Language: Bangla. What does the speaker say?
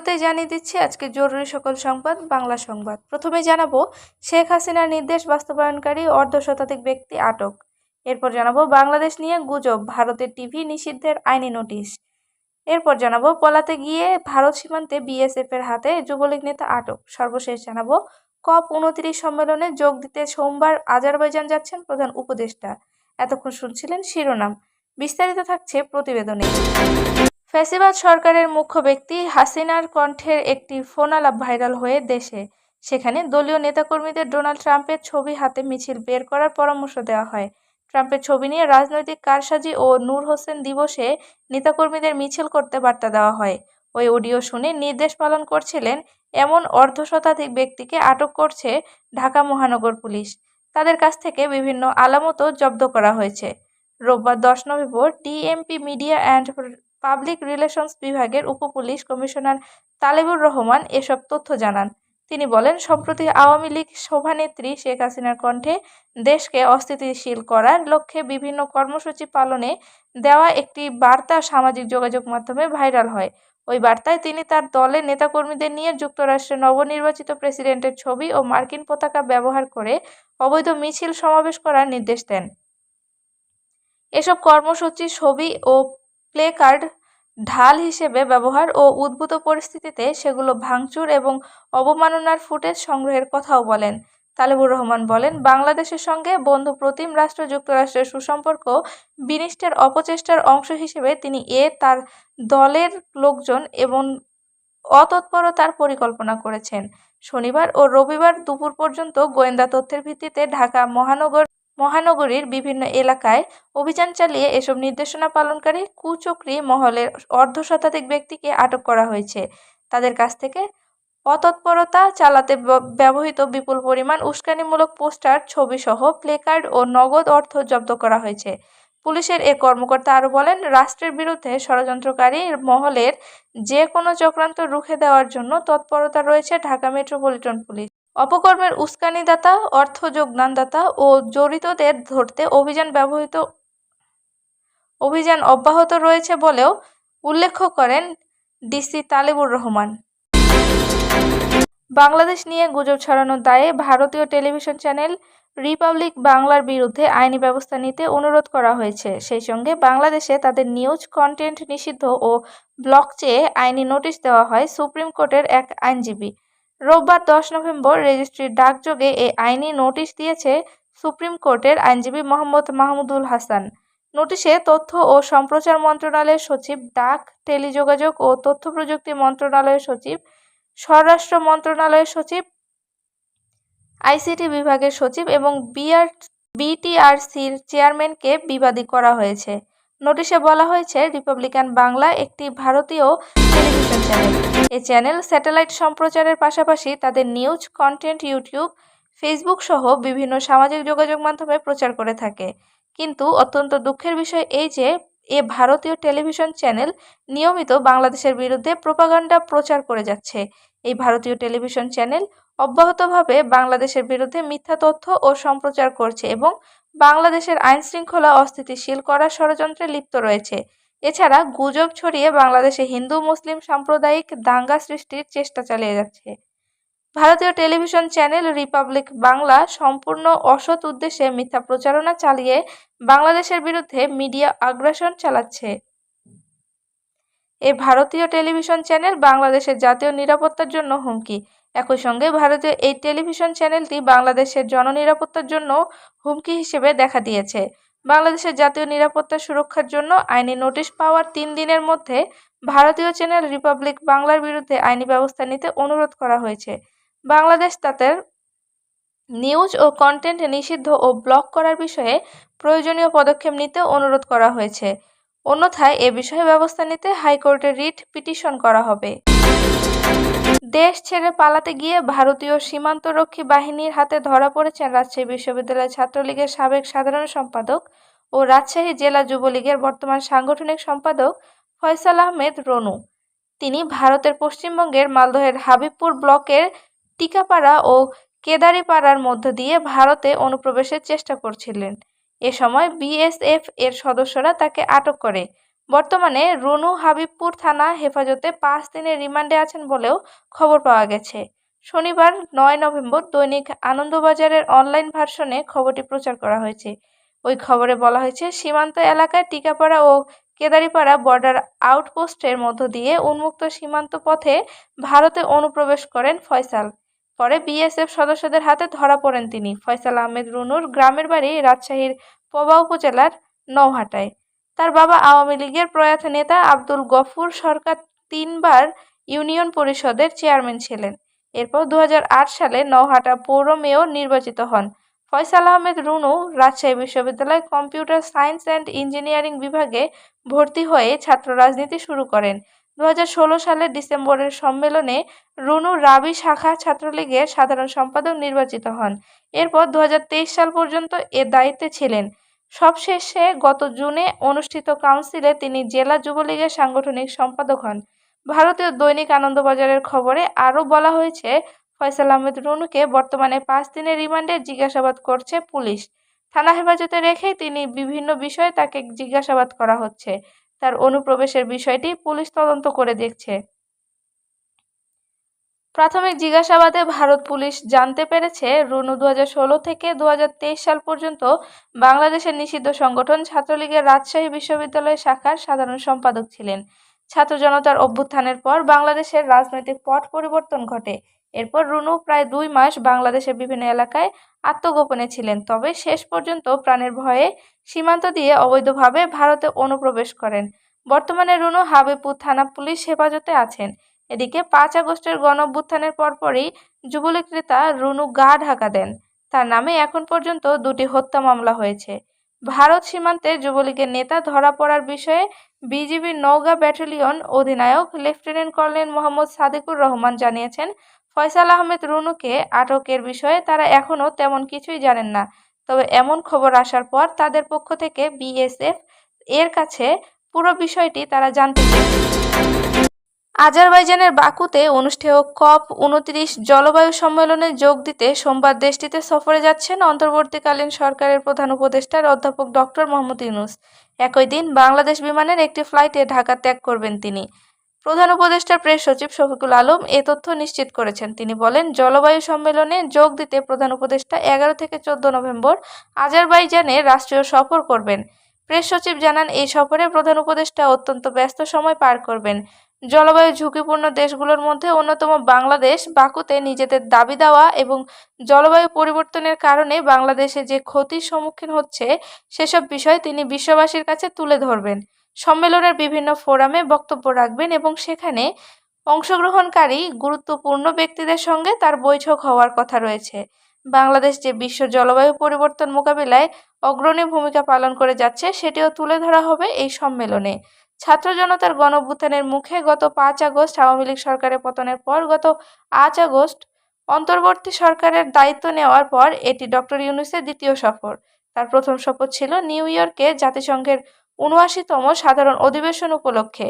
শুরুতেই জানিয়ে দিচ্ছি, আজকে জরুরি সকল সংবাদ, বাংলা সংবাদ। প্রথমে জানাব, শেখ হাসিনার নির্দেশ বাস্তবায়নকারী অর্ধশতাধিক ব্যক্তি আটক। এরপর জানাব, বাংলাদেশ নিয়ে গুজব, ভারতের টিভি নিষিদ্ধের আইনি নোটিশ। এরপর জানাব, পলাতে গিয়ে ভারত সীমান্তে বিএসএফ এর হাতে যুবলীগ নেতা আটক। সর্বশেষ জানাব, কপ উনত্রিশ সম্মেলনে যোগ দিতে সোমবার আজারবাইজান যাচ্ছেন প্রধান উপদেষ্টা। এতক্ষণ শুনছিলেন শিরোনাম। বিস্তারিত থাকছে প্রতিবেদনে। ফ্যাসিবাদ সরকারের মুখ্য ব্যক্তি হাসিনার কণ্ঠের একটি ফোনালাপ ভাইরাল হয়ে দেশে। সেখানে দলীয় নেতাকর্মীদের ডোনাল্ড ট্রাম্পের ছবি হাতে মিছিল বের করার পরামর্শ দেওয়া হয়। ট্রাম্পের ছবি নিয়ে রাজনৈতিক কারসাজি ও নূর হোসেন দিবসে নেতাকর্মীদের মিছিল করতে বার্তা দেওয়া হয়। ওই অডিও শুনে নির্দেশ পালন করছিলেন এমন অর্ধশতাধিক ব্যক্তিকে আটক করছে ঢাকা মহানগর পুলিশ। তাদের কাছ থেকে বিভিন্ন আলামতও জব্দ করা হয়েছে। রোববার দশ November DMP media and public relations বিভাগের উপপুলিশ কমিশনার তালেবুর রহমান এসব তথ্য জানান। তিনি বলেন, সম্প্রতি আওয়ামী লীগ সভানেত্রী শেখ হাসিনার কণ্ঠে দেশকে অস্থিতিশীল করার লক্ষ্যে বিভিন্ন কর্মসূচি পালনে দেওয়া একটি বার্তা সামাজিক যোগাযোগ মাধ্যমে ভাইরাল হয়। ওই বার্তায় তিনি তার দলের নেতাকর্মীদের নিয়ে যুক্তরাষ্ট্রের নবনির্বাচিত প্রেসিডেন্টের ছবি ও মার্কিন পতাকা ব্যবহার করে অবৈধ মিছিল সমাবেশ করার নির্দেশ দেন। এসব কর্মসূচি, ছবি ও প্লে কার্ড ঢাল হিসেবে ব্যবহার ও উদ্ভূত পরিস্থিতিতে সেগুলো ভাঙচুর এবং অবমাননার ফুটেজ সংগ্রহের কথাও বলেন। তালেবুর রহমান বলেন, বাংলাদেশের সঙ্গে বন্ধু প্রতিম রাষ্ট্র যুক্তরাষ্ট্রের সুসম্পর্ক বিনিষ্টের অপচেষ্টার অংশ হিসেবে তিনি এ, তার দলের লোকজন এবং অতৎপরতার পরিকল্পনা করেছেন। শনিবার ও রবিবার দুপুর পর্যন্ত গোয়েন্দা তথ্যের ভিত্তিতে ঢাকা মহানগর মহানগরীর বিভিন্ন এলাকায় অভিযান চালিয়ে এসব নির্দেশনা পালনকারী কুচক্রী মহলের অর্ধশতাধিক ব্যক্তিকে আটক করা হয়েছে। তাদের কাছ থেকে অতৎপরতা চালাতে ব্যবহৃত বিপুল পরিমাণ উস্কানিমূলক পোস্টার, ছবিসহ প্লেকার্ড ও নগদ অর্থ জব্দ করা হয়েছে। পুলিশের এ কর্মকর্তা আরও বলেন, রাষ্ট্রের বিরুদ্ধে ষড়যন্ত্রকারী মহলের যে কোনো চক্রান্ত রুখে দেওয়ার জন্য তৎপরতা রয়েছে ঢাকা মেট্রোপলিটন পুলিশ। অপকর্মের উস্কানিদাতা অর্থ যোগদানদাতা ও জড়িতদের ধরতে অভিযান ব্যবহৃত, অভিযান অব্যাহত রয়েছে বলেও উল্লেখ করেন ডিসি তালেবুর রহমান। বাংলাদেশ নিয়ে গুজব ছড়ানোর দায়ে ভারতীয় টেলিভিশন চ্যানেল রিপাবলিক বাংলার বিরুদ্ধে আইনি ব্যবস্থা নিতে অনুরোধ করা হয়েছে। সেই সঙ্গে বাংলাদেশে তাদের নিউজ কন্টেন্ট নিষিদ্ধ ও ব্লক চেয়ে আইনি নোটিশ দেওয়া হয় সুপ্রিম কোর্টের এক আইনজীবী। রোববার দশ নভেম্বর রেজিস্ট্রির ডাকযোগে এ আইনি নোটিশ দিয়েছে সুপ্রিম কোর্টের আইনজীবী মোহাম্মদ মাহমুদুল হাসান। নোটিশে তথ্য ও সম্প্রচার মন্ত্রণালয়ের সচিব, ডাক, টেলিযোগাযোগ ও তথ্য প্রযুক্তি মন্ত্রণালয়ের সচিব, স্বরাষ্ট্র মন্ত্রণালয়ের সচিব, আইসিটি বিভাগের সচিব এবং বিআর, বিটিআরসির চেয়ারম্যানকে বিবাদী করা হয়েছে। নোটিশে বলা হয়েছে, রিপাবলিকান বাংলা একটি ভারতীয় টেলিভিশন চ্যানেল এই চ্যানেল স্যাটেলাইট সম্প্রচারের পাশাপাশি তাদের নিউজ কন্টেন্ট ইউটিউব ফেসবুক সহ বিভিন্ন সামাজিক যোগাযোগ মাধ্যমে প্রচার করে থাকে। কিন্তু অত্যন্ত দুঃখের বিষয় এই যে, এ ভারতীয় টেলিভিশন চ্যানেল নিয়মিত বাংলাদেশের বিরুদ্ধে প্রোপাগান্ডা প্রচার করে যাচ্ছে। এই ভারতীয় টেলিভিশন চ্যানেল অব্যাহতভাবে বাংলাদেশের বিরুদ্ধে মিথ্যা তথ্য ও সম্প্রচার করছে এবং বাংলাদেশের আইন শৃঙ্খলা অস্থিতিশীল করার ষড়যন্ত্রে লিপ্ত রয়েছে। এছাড়া গুজব ছড়িয়ে বাংলাদেশে হিন্দু, মুসলিম সাম্প্রদায়িক দাঙ্গা সৃষ্টির চেষ্টা চালিয়ে যাচ্ছে। ভারতীয় টেলিভিশন চ্যানেল রিপাবলিক বাংলা সম্পূর্ণ অসৎ উদ্দেশ্যে মিথ্যা প্রচারণা চালিয়ে বাংলাদেশের বিরুদ্ধে মিডিয়া আগ্রাসন চালাচ্ছে। এ ভারতীয় টেলিভিশন চ্যানেল বাংলাদেশের জাতীয় নিরাপত্তার জন্য হুমকি। একই সঙ্গে ভারতীয় এই টেলিভিশন চ্যানেলটি বাংলাদেশের জননিরাপত্তার জন্য হুমকি হিসেবে দেখা দিয়েছে। বাংলাদেশের জাতীয় নিরাপত্তা সুরক্ষার জন্য আইনি নোটিশ পাওয়ার তিন দিনের মধ্যে ভারতীয় চ্যানেল রিপাবলিক বাংলার বিরুদ্ধে আইনি ব্যবস্থা নিতে অনুরোধ করা হয়েছে। বাংলাদেশ তাদের নিউজ ও কন্টেন্ট নিষিদ্ধ ও ব্লক করার বিষয়ে প্রয়োজনীয় পদক্ষেপ নিতে অনুরোধ করা হয়েছে। অন্যথায় এ বিষয়ে ব্যবস্থা নিতে হাইকোর্টে রিট পিটিশন করা হবে। দেশ ছেড়ে পালাতে গিয়ে ভারতীয় সীমান্তরক্ষী বাহিনীর হাতে ধরা পড়েছেন রাজশাহী বিশ্ববিদ্যালয় ছাত্রলীগের সাবেক সাধারণ সম্পাদক ও রাজশাহী জেলা যুবলীগের বর্তমান সাংগঠনিক সম্পাদক ফয়সাল আহমেদ রনু। তিনি ভারতের পশ্চিমবঙ্গের মালদহের হাবিবপুর ব্লকের টিকাপাড়া ও কেদারিপাড়ার মধ্য দিয়ে ভারতে অনুপ্রবেশের চেষ্টা করছিলেন। এ সময় বিএসএফ এর সদস্যরা তাকে আটক করে। বর্তমানে রুনু হাবিবপুর থানা হেফাজতে পাঁচ দিনের রিমান্ডে আছেন বলেও খবর পাওয়া গেছে। শনিবার নয় নভেম্বর দৈনিক আনন্দবাজারের অনলাইন ভার্সনে খবরটি প্রচার করা হয়েছে। ওই খবরে বলা হয়েছে, সীমান্ত এলাকায় টিকাপাড়া ও কেদারিপাড়া বর্ডার আউটপোস্টের মধ্য দিয়ে উন্মুক্ত সীমান্ত পথে ভারতে অনুপ্রবেশ করেন ফয়সাল। পরে বিএসএফ সদস্যদের হাতে ধরা পড়েন তিনি। ফয়সাল আহমেদ রুনুর গ্রামের বাড়ি রাজশাহীর পবা উপজেলার নৌহাটায় তার বাবা আওয়ামী লীগের প্রয়াত নেতা আব্দুল গফুর সরকার তিনবার ইউনিয়ন পরিষদের চেয়ারম্যান ছিলেন। এরপর দু হাজার আট সালে নৌহাটা পৌর মেয়র নির্বাচিত হন। ফয়সাল আহমেদ রুনু রাজশাহী বিশ্ববিদ্যালয় কম্পিউটার সায়েন্স অ্যান্ড ইঞ্জিনিয়ারিং বিভাগে ভর্তি হয়ে ছাত্র রাজনীতি শুরু করেন। দু হাজার ষোলো সালের ডিসেম্বরের সম্মেলনে রুনু রাবি শাখা ছাত্রলীগের সাধারণ সম্পাদক নির্বাচিত হন। এরপর দু হাজার তেইশ সাল পর্যন্ত এ দায়িত্বে ছিলেন। সবশেষে গত জুনে অনুষ্ঠিত কাউন্সিলে তিনি জেলা যুবলীগের সাংগঠনিক সম্পাদক হন। ভারতীয় দৈনিক আনন্দবাজারের খবরে আরও বলা হয়েছে, ফয়সাল আহমেদ রুনুকে বর্তমানে পাঁচ দিনের রিমান্ডে জিজ্ঞাসাবাদ করছে পুলিশ। থানা হেফাজতে রেখেই তিনি বিভিন্ন বিষয়ে তাকে জিজ্ঞাসাবাদ করা হচ্ছে। তার অনুপ্রবেশের বিষয়টি পুলিশ তদন্ত করে দেখছে। প্রাথমিক জিজ্ঞাসাবাদে ভারত পুলিশ জানতে পেরেছে, রুনু দু হাজার ষোলো থেকে দু হাজার তেইশ সাল পর্যন্ত বাংলাদেশের নিষিদ্ধ সংগঠন ছাত্রলীগের রাজশাহী বিশ্ববিদ্যালয় শাখার সাধারণ সম্পাদক ছিলেন। ছাত্র জনতার অভ্যুত্থানের পর বাংলাদেশের রাজনৈতিক পট পরিবর্তন ঘটে। এরপর রুনু প্রায় দুই মাস বাংলাদেশের বিভিন্ন এলাকায় আত্মগোপনে ছিলেন। তবে শেষ পর্যন্ত প্রাণের ভয়ে সীমান্ত দিয়ে অবৈধভাবে ভারতে অনুপ্রবেশ করেন। বর্তমানে রুনু হাবিবপুর থানা পুলিশ হেফাজতে আছেন। এদিকে পাঁচ আগস্টের গণঅভ্যুত্থানের পরপরই যুবলীগ নেতা রুনু গা ঢাকা দেন। তার নামে এখন পর্যন্ত দুটি হত্যা মামলা হয়েছে। ভারত সীমান্তে যুবলীগের নেতা ধরা পড়ার বিষয়ে বিজিবির নওগাঁ ব্যাটালিয়ন অধিনায়ক লেফটেন্যান্ট কর্নেল মোহাম্মদ সাদিকুর রহমান জানিয়েছেন, ফয়সাল আহমেদ রুনুকে আটকের বিষয়ে তারা এখনও তেমন কিছুই জানেন না। তবে এমন খবর আসার পর তাদের পক্ষ থেকে বিএসএফ এর কাছে পুরো বিষয়টি তারা জানতে চেয়েছে আজারবাইজানের বাকুতে অনুষ্ঠেয় কপ উনত্রিশ জলবায়ু সম্মেলনে যোগ দিতে সোমবার দেশটিতে সফরে যাচ্ছেন অন্তর্বর্তীকালীন সরকারের প্রধান উপদেষ্টার অধ্যাপক ডক্টর মোহাম্মদ ইউনুস। একই দিন বাংলাদেশ বিমানের একটি ফ্লাইটে ঢাকা ত্যাগ করবেন তিনি। প্রধান উপদেষ্টার প্রেস সচিব শফিকুল আলম এ তথ্য নিশ্চিত করেছেন। তিনি বলেন, জলবায়ু সম্মেলনে যোগ দিতে প্রধান উপদেষ্টা এগারো থেকে চোদ্দ নভেম্বর আজারবাইজানে রাষ্ট্রীয় সফর করবেন। প্রেস সচিব জানান, এই সফরে প্রধান উপদেষ্টা অত্যন্ত ব্যস্ত সময় পার করবেন। জলবায়ু ঝুঁকিপূর্ণ দেশগুলোর মধ্যে অন্যতম বাংলাদেশ, বাকুতে নিজেদের দাবি দেওয়া এবং জলবায়ু পরিবর্তনের কারণে বাংলাদেশে যে ক্ষতির সম্মুখীন হচ্ছে, সেসব বিষয় তিনি বিশ্ববাসীর কাছে তুলে ধরবেন। সম্মেলনের বিভিন্ন ফোরামে বক্তব্য রাখবেন এবং সেখানে অংশগ্রহণকারী গুরুত্বপূর্ণ ব্যক্তিদের সঙ্গে তার বৈঠক হওয়ার কথা রয়েছে। বাংলাদেশ যে বিশ্ব জলবায়ু পরিবর্তন মোকাবিলায় অগ্রণী ভূমিকা পালন করে যাচ্ছে, সেটিও তুলে ধরা হবে এই সম্মেলনে। ছাত্র জনতার গণঅভ্যুত্থানের মুখে গত পাঁচ আগস্ট আওয়ামী লীগ সরকারের পতনের পর গত আট আগস্ট অন্তর্বর্তী সরকারের দায়িত্ব নেওয়ার পর এটি ডক্টর ইউনুসের দ্বিতীয় সফর। তার প্রথম শপথ ছিল নিউ ইয়র্কে জাতিসংঘের উনআশিতম সাধারণ অধিবেশন উপলক্ষে।